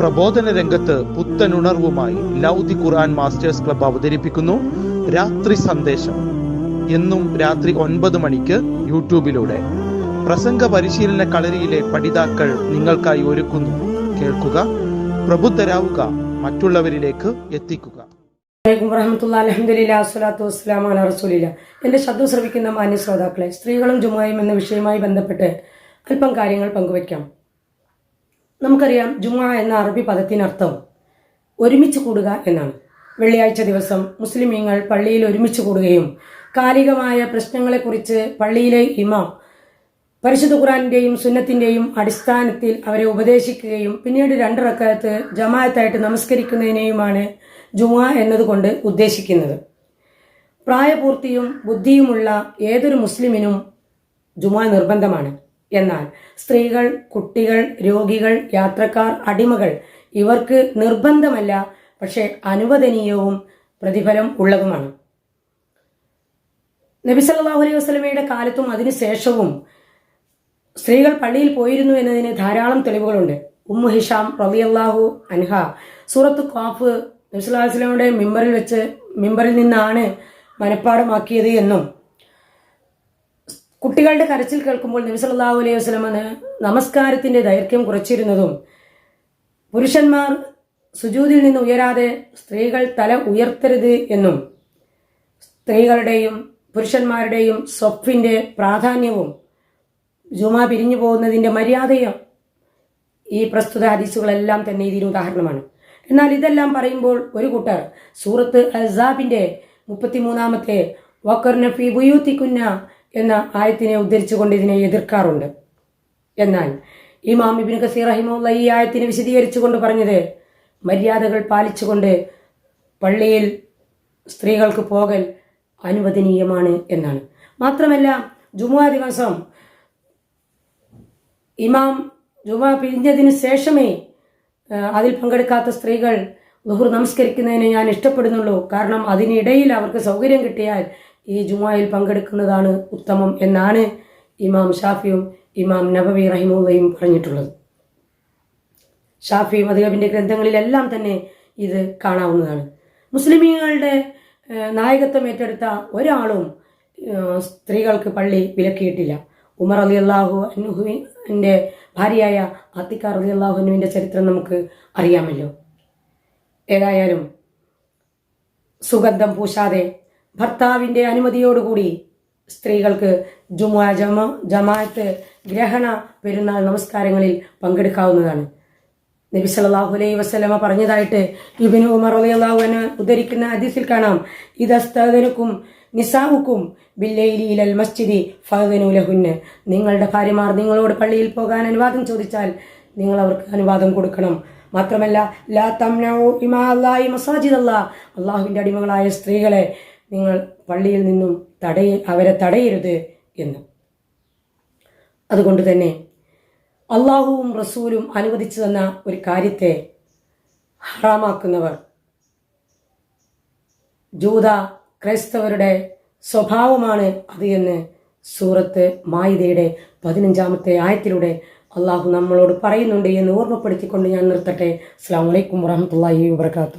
പ്രബോധന രംഗത്ത് പുത്തനുണർവുമായി ലൗദി ഖുർആൻ masters club അവതരിപ്പിക്കുന്നു. രാത്രി സന്ദേശം. എന്നും രാത്രി ഒൻപത് മണിക്ക് യൂട്യൂബിലൂടെ. പ്രസംഗ പരിശീലന കളരിയിലെ പഠിതാക്കൾ നിങ്ങൾക്കായി ഒരുക്കുന്നു. കേൾക്കുക പ്രബുദ്ധരാവുക മറ്റുള്ളവരിലേക്ക് എത്തിക്കുക. എന്റെ ശബ്ദം ശ്രവിക്കുന്ന മാന്യ ശ്രോതാക്കളെ സ്ത്രീകളും ജുമായും എന്ന വിഷയവുമായി ബന്ധപ്പെട്ട് അല്പം കാര്യങ്ങൾ പങ്കുവയ്ക്കാം. നമുക്കറിയാം ജുമ എന്ന അറബി പദത്തിനർത്ഥം ഒരുമിച്ച് കൂടുക എന്നാണ്. വെള്ളിയാഴ്ച ദിവസം മുസ്ലിമീങ്ങൾ പള്ളിയിൽ ഒരുമിച്ച് കൂടുകയും കാലികമായ പ്രശ്നങ്ങളെക്കുറിച്ച് പള്ളിയിലെ ഇമാം പരിശുദ്ധ ഖുറാനിന്റെയും സുന്നത്തിന്റെയും അടിസ്ഥാനത്തിൽ അവരെ ഉപദേശിക്കുകയും പിന്നീട് രണ്ട് റക്കാലത്ത് ജമാഅത്തായിട്ട് നമസ്കരിക്കുന്നതിനെയുമാണ് ജുമ എന്നതുകൊണ്ട് ഉദ്ദേശിക്കുന്നത്. പ്രായപൂർത്തിയും ബുദ്ധിയുമുള്ള ഏതൊരു മുസ്ലിമിനും ജുമാ നിർബന്ധമാണ്. എന്നാൽ സ്ത്രീകൾ കുട്ടികൾ രോഗികൾ യാത്രക്കാർ അടിമകൾ ഇവർക്ക് നിർബന്ധമല്ല പക്ഷെ അനുവദനീയവും പ്രതിഫലം ഉള്ളതുമാണ്. നബി സല്ലല്ലാഹു അലൈഹി വസല്ലമയുടെ കാലത്തും അതിനുശേഷവും സ്ത്രീകൾ പള്ളിയിൽ പോയിരുന്നു എന്നതിന് ധാരാളം തെളിവുകളുണ്ട്. ഉമ്മു ഹിഷാം റബിയല്ലാഹു അൻഹ സൂറത്ത് ഖാഫ് നബി സല്ലല്ലാഹു അലൈഹി വസല്ലമയുടെ മിമ്പറിൽ വെച്ച് മിമ്പറിൽ നിന്നാണ് മനഃപ്പാടമാക്കിയത് എന്നും കുട്ടികളുടെ കരച്ചിൽ കേൾക്കുമ്പോൾ നബി സല്ലല്ലാഹു അലൈഹി വസ്ലമന് നമസ്കാരത്തിന്റെ ദൈർഘ്യം കുറച്ചിരുന്നതും പുരുഷന്മാർ സുജൂതിൽ നിന്ന് ഉയരാതെ സ്ത്രീകൾ തല ഉയർത്തരുത് എന്നും സ്ത്രീകളുടെയും പുരുഷന്മാരുടെയും സ്വപ്പിന്റെ പ്രാധാന്യവും ജുമാ പിരിഞ്ഞു പോകുന്നതിന്റെ മര്യാദയും ഈ പ്രസ്തുത ഹദീസുകളെല്ലാം തന്നെ ഇതിന് ഉദാഹരണമാണ്. എന്നാൽ ഇതെല്ലാം പറയുമ്പോൾ ഒരു കൂട്ടർ സൂറത്ത് അസാബിന്റെ മുപ്പത്തിമൂന്നാമത്തെ വക്കർനഫി ബുയൂത്തിക്കുന്ന എന്ന ആയത്തിനെ ഉദ്ധരിച്ചുകൊണ്ട് ഇതിനെ എതിർക്കാറുണ്ട്. എന്നാൽ ഇമാം ഇബിൻ കസീർ റഹിമുള്ള ഈ ആയത്തിനെ വിശദീകരിച്ചുകൊണ്ട് പറഞ്ഞത് മര്യാദകൾ പാലിച്ചുകൊണ്ട് പള്ളിയിൽ സ്ത്രീകൾക്ക് പോകൽ അനുവദനീയമാണ് എന്നാണ്. മാത്രമല്ല ജുമുഅ ദിവസം ഇമാം ജുമാ പിരിഞ്ഞതിന് ശേഷമേ അതിൽ പങ്കെടുക്കാത്ത സ്ത്രീകൾ ദുഹുർ നമസ്കരിക്കുന്നതിനെ ഞാൻ ഇഷ്ടപ്പെടുന്നുള്ളൂ. കാരണം അതിനിടയിൽ അവർക്ക് സൗകര്യം കിട്ടിയാൽ ഈ ജുമായിൽ പങ്കെടുക്കുന്നതാണ് ഉത്തമം എന്നാണ് ഇമാം ഷാഫിയും ഇമാം നബവി റഹിമുള്ളയും പറഞ്ഞിട്ടുള്ളത്. ഷാഫി മധുഹബിന്റെ ഗ്രന്ഥങ്ങളിലെല്ലാം തന്നെ ഇത് കാണാവുന്നതാണ്. മുസ്ലിമീങ്ങളുടെ നായകത്വം ഏറ്റെടുത്ത ഒരാളും സ്ത്രീകൾക്ക് പള്ളി വിലക്കിയിട്ടില്ല. ഉമർ അലി അള്ളാഹു അനുഹുവിന്റെ ഭാര്യയായ ആത്തിക്ക അലി അള്ളാഹുനുവിന്റെ ചരിത്രം നമുക്ക് അറിയാമല്ലോ. ഏതായാലും സുഗന്ധം പൂശാതെ ഭർത്താവിന്റെ അനുമതിയോടുകൂടി സ്ത്രീകൾക്ക് ജുമാ ജമ ജമാഅത്ത് ഗ്രഹണ പെരുന്നാൾ നമസ്കാരങ്ങളിൽ പങ്കെടുക്കാവുന്നതാണ്. നബി സല്ലാഹു അലൈ വസ്ലമ പറഞ്ഞതായിട്ട് ഇബിനു ഉമർ റളിയല്ലാഹു അൻഹു ഉദ്ധരിക്കുന്ന ഹദീസിൽ കാണാം. ഇതസ്തകനുക്കും നിസാമുക്കും ബില്ലൈലി ലൽ മസ്ജിദി ഫഹദനുലഹുന്ന് നിങ്ങളുടെ ഭാര്യമാർ നിങ്ങളോട് പള്ളിയിൽ പോകാൻ അനുവാദം ചോദിച്ചാൽ നിങ്ങൾ അവർക്ക് അനുവാദം കൊടുക്കണം. മാത്രമല്ല ലാ തംനഉ ഇമാ അല്ലാഹി മസാജിദല്ലാ അള്ളാഹുവിന്റെ അടിമകളായ സ്ത്രീകളെ നിങ്ങൾ പള്ളിയിൽ നിന്നും തടയ അവരെ തടയരുത് എന്ന്. അതുകൊണ്ട് തന്നെ അള്ളാഹുവും റസൂലും അനുവദിച്ചു തന്ന ഒരു കാര്യത്തെ ഹറാമാക്കുന്നവർ ജൂത ക്രൈസ്തവരുടെ സ്വഭാവമാണ് അത് എന്ന് സൂറത്ത് മായിദയുടെ പതിനഞ്ചാമത്തെ ആയത്തിലൂടെ അള്ളാഹു നമ്മളോട് പറയുന്നുണ്ട് എന്ന് ഓർമ്മപ്പെടുത്തിക്കൊണ്ട് ഞാൻ നിർത്തട്ടെ. അസ്സാം വലൈക്കും വറഹമത്തല്ലാഹി വാത്തു